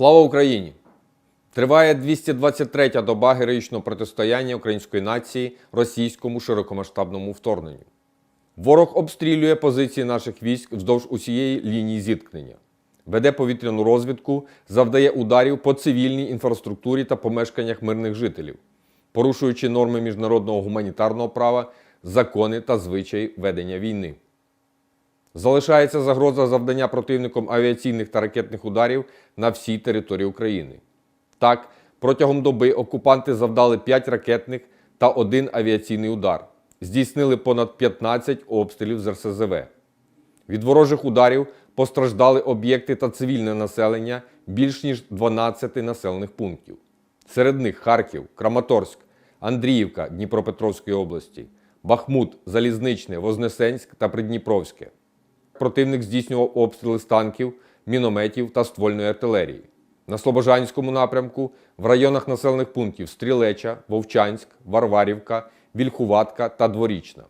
Слава Україні! Триває 223-я доба героїчного протистояння української нації російському широкомасштабному вторгненню. Ворог обстрілює позиції наших військ вздовж усієї лінії зіткнення, веде повітряну розвідку, завдає ударів по цивільній інфраструктурі та помешканнях мирних жителів, порушуючи норми міжнародного гуманітарного права, закони та звичаї ведення війни. Залишається загроза завдання противником авіаційних та ракетних ударів на всій території України. Так, протягом доби окупанти завдали 5 ракетних та 1 авіаційний удар, здійснили понад 15 обстрілів з РСЗВ. Від ворожих ударів постраждали об'єкти та цивільне населення більш ніж 12 населених пунктів. Серед них Харків, Краматорськ, Андріївка Дніпропетровської області, Бахмут, Залізничне, Вознесенськ та Придніпровське. Противник здійснював обстріли з танків, мінометів та ствольної артилерії. На Слобожанському напрямку в районах населених пунктів Стрілеча, Вовчанськ, Варварівка, Вільхуватка та Дворічна.